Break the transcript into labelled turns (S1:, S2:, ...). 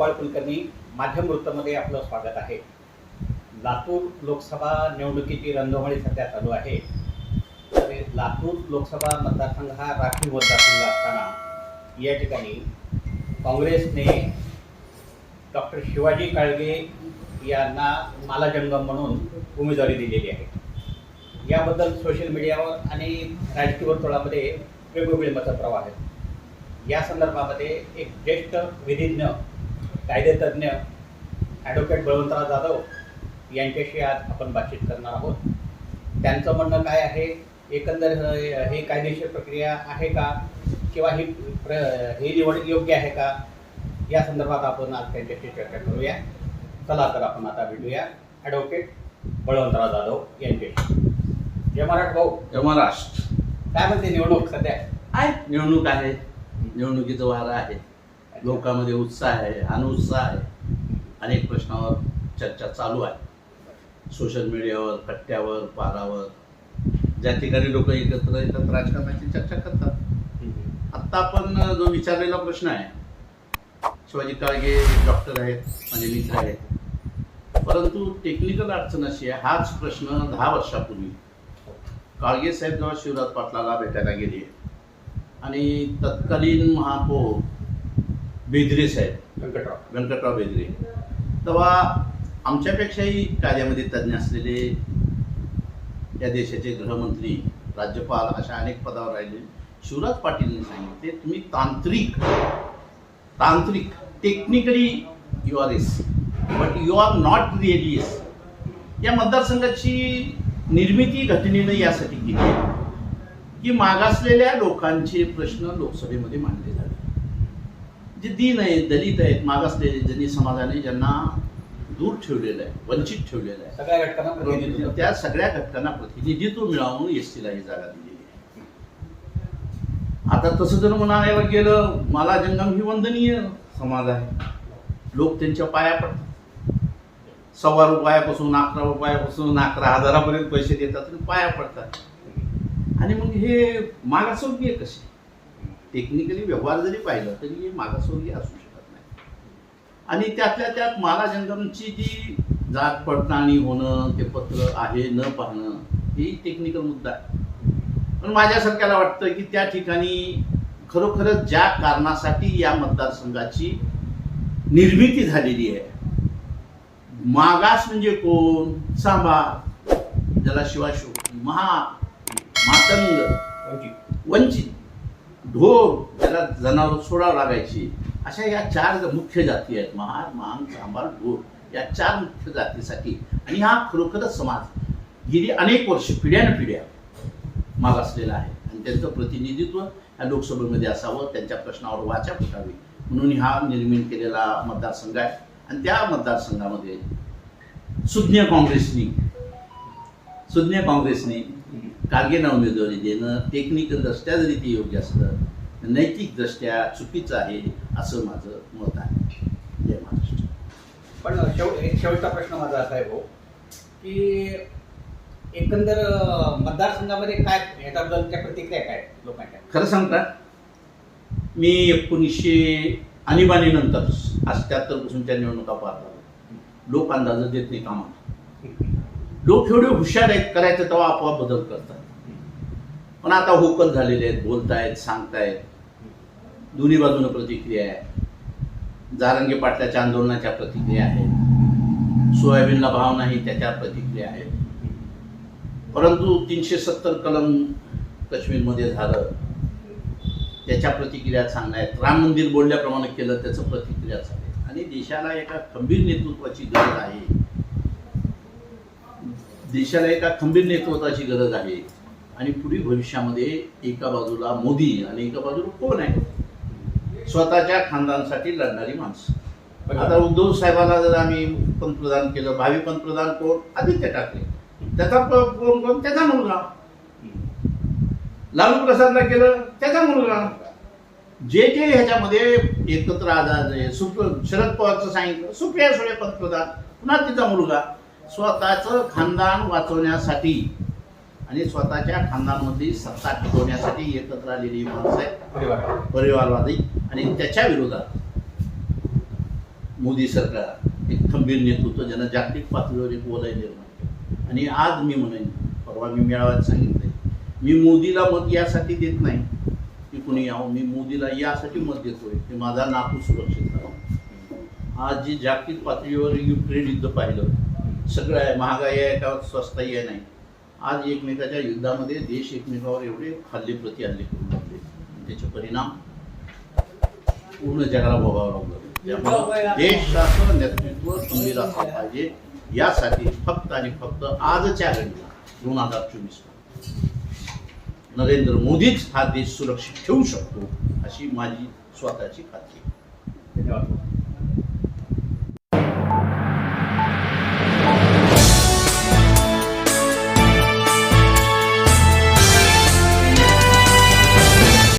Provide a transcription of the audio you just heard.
S1: गोपाळ कुलकर्णी माध्यम वृत्तमध्ये आपलं स्वागत आहे. लातूर लोकसभा निवडणुकीची रणधुमाळी सध्या चालू आहे. तर लातूर लोकसभा मतदारसंघ हा राखीव मतदारसंघ असताना या ठिकाणी काँग्रेसने डॉक्टर शिवाजी काळगे यांना माला जंगम म्हणून उमेदवारी दिलेली आहे. याबद्दल सोशल मीडियावर आणि राजकीय वर्तुळामध्ये वेगवेगळे मतप्रवाह आहेत. या संदर्भामध्ये एक ज्येष्ठ विधिज्ञ कायदेतज्ञ ॲडव्होकेट बळवंतराव जाधव यांच्याशी आज आपण बातचीत करणार आहोत. त्यांचं म्हणणं काय आहे? एकंदर हे कायदेशीर प्रक्रिया आहे का? किंवा ही प्र ही निवड योग्य आहे का? या संदर्भात आपण आज त्यांच्याशी चर्चा करूया. चला तर आपण आता भेटूया ॲडव्होकेट बळवंतराव जाधव यांच्याशी. जय मराठ भाऊ.
S2: महाराष्ट्र.
S1: काय म्हणते निवडणूक सध्या?
S2: आहे निवडणूक आहे. निवडणुकीचं वारं आहे. लोकांमध्ये उत्साह आहे अनुत्साह आहे. अनेक प्रश्नावर चर्चा चालू आहे. सोशल मीडियावर कट्ट्यावर पारावर. ज्या ठिकाणी लोक एकत्र येतात राजकारणाची चर्चा करतात. आत्ता आपण जो विचारलेला प्रश्न आहे शिवाजी काळगे डॉक्टर आहेत माझे मित्र आहेत. परंतु टेक्निकल अडचण अशी आहे हाच प्रश्न दहा वर्षापूर्वी काळगे साहेब जेव्हा शिवराज पाटलाला भेटायला गेले आणि तत्कालीन महापौर बेदरे साहेब.
S1: व्यंकटराव.
S2: व्यंकटराव बेदरे. तेव्हा आमच्यापेक्षाही कार्यामध्ये तज्ज्ञ असलेले या देशाचे गृहमंत्री राज्यपाल अशा अनेक पदावर राहिले. शिवराज पाटीलने सांगितले तुम्ही तांत्रिक तांत्रिक technically you are yes but you are not really yes या मतदारसंघाची निर्मिती घटनेनं यासाठी केली की मागासलेल्या लोकांचे प्रश्न लोकसभेमध्ये मांडले झाले जे दीन आहेत दलित आहेत मागासलेले ज्यांनी समाजाने ज्यांना दूर ठेवलेलं आहे वंचित ठेवलेलं आहे
S1: सगळ्या घटकांना प्रतिनिधित्व
S2: त्या सगळ्या घटकांना प्रतिनिधित्व मिळावं म्हणून एस टीला ही जागा दिलेली आहे. आता तसं जर म्हणायला गेलं मला जंगम ही वंदनीय. समाज आहे. लोक त्यांच्या पाया पडतात. सव्वा रुपयापासून अकरा रुपयापासून अकरा हजारापर्यंत पैसे देतात आणि पाया पडतात. आणि मग हे मागासवर्गीय कसे? टेक्निकली व्यवहार जरी पाहिलं तरी हे मागासवर्गीय असू शकत नाही. आणि त्यातल्या त्यात माला जंगमची जी जात पडताळणी होणं ते पत्र आहे न पाहणं हे टेक्निकल मुद्दा आहे. पण माझ्यासारख्याला वाटतं की त्या ठिकाणी खरोखरच ज्या कारणासाठी या मतदारसंघाची निर्मिती झालेली आहे मागास म्हणजे कोण? सांबा ज्याला शिवाशिव महा मातंग
S1: वंचित.
S2: ढोर त्याला जनावर सोडावं लागायची. अशा या चार मुख्य जाती आहेत. महार महान सांबार ढोर या चार मुख्य जातीसाठी. आणि हा खरोखरच समाज गेली अनेक वर्ष पिढ्यानपिढ्या मागासलेला आहे. आणि त्यांचं प्रतिनिधित्व या लोकसभेमध्ये असावं त्यांच्या प्रश्नावर वाचा फुटावी म्हणून हा निर्माण केलेला मतदारसंघ आहे. आणि त्या मतदारसंघामध्ये सुज्ञ काँग्रेसनी सुज्ञ काँग्रेसने कारगेना उमेदवारी देणं टेक्निकल दृष्ट्या जरी ते योग्य असलं नैतिक दृष्ट्या चुकीचं आहे असं माझं मत आहे. जय महाराष्ट्र.
S1: पण शेव एक शेवटचा प्रश्न माझा असा आहे भाऊ की एकंदर मतदारसंघामध्ये काय ह्याच्याबद्दलच्या प्रतिक्रिया काय लोकांच्या?
S2: खरं सांगता मी एकोणीसशे आणीबाणीनंतर अठ्याहत्तर पासूनच्या निवडणुका पाहत लोक अंदाज देत नाही कामाला. लोक एवढे हुशार आहेत करायचं तेव्हा आपोआप बदल करतात. पण आता होकल झालेले आहेत बोलतायत सांगतायत. दोन्ही बाजूनं प्रतिक्रिया आहे. जारंगे पाटलाच्या आंदोलनाच्या प्रतिक्रिया आहेत. सोयाबीनला भाव नाही त्याच्या प्रतिक्रिया आहेत. परंतु तीनशे सत्तर कलम काश्मीरमध्ये झालं. त्याच्या प्रतिक्रिया चांगल्या आहेत. राम मंदिर बोलल्याप्रमाणे केलं त्याचं प्रतिक्रिया चांगली आणि देशाला एका खंबीर नेतृत्वाची गरज आहे. देशाला एका खंबीर नेतृत्वाची गरज आहे. आणि पुढील भविष्यामध्ये एका बाजूला मोदी आणि एका बाजूला कोण आहे? स्वतःच्या खानदानसाठी लढणारी माणसं. आता उद्धव साहेबांना जर आम्ही पंतप्रधान केलं भावी पंतप्रधान कोण? आदित्य ठाकरे. त्याचा कोण कोण? त्याचा मुलगा. लालू प्रसादला केलं त्याचा मुलगा. जे जे ह्याच्यामध्ये एकत्र आधार सुप शरद पवारचं सांगितलं सुप्रिया सुळे पंतप्रधान पुन्हा तिचा मुलगा. स्वतःचं खानदान वाचवण्यासाठी आणि स्वतःच्या खानदानमधली सत्ता टिकवण्यासाठी एकत्र आलेली माणसं
S1: परिवार.
S2: परिवारवादी. आणि त्याच्या विरोधात मोदी सरकार एक खंबीर नेतृत्व ज्यानं जागतिक पातळीवर एक वलय निर्माण केलं. आणि आज मी म्हणेन परवा मी मेळाव्यात सांगितलंय मी मोदीला मत यासाठी देत नाही की कुणी यावं. मी मोदीला यासाठी मत देतोय की माझा नातू सुरक्षित राहावा. आज जी जागतिक पातळीवर युक्रेन युद्ध पाहिलं सगळं आहे महागाई आहे का स्वस्ताई आहे नाही आज एकमेकाच्या युद्धामध्ये देश एकमेकावर एवढे हल्ले प्रति हल्ले करू लागले त्याचे परिणाम पूर्ण जगाला भोगावं लागलं. देश शासन नेतृत्व समजलं असलं पाहिजे. यासाठी फक्त आणि फक्त आजच्या घडीला दोन हजार चोवीस नरेंद्र मोदीच हा देश सुरक्षित ठेवू शकतो अशी माझी स्वतःची खात्री
S1: धन्यवाद.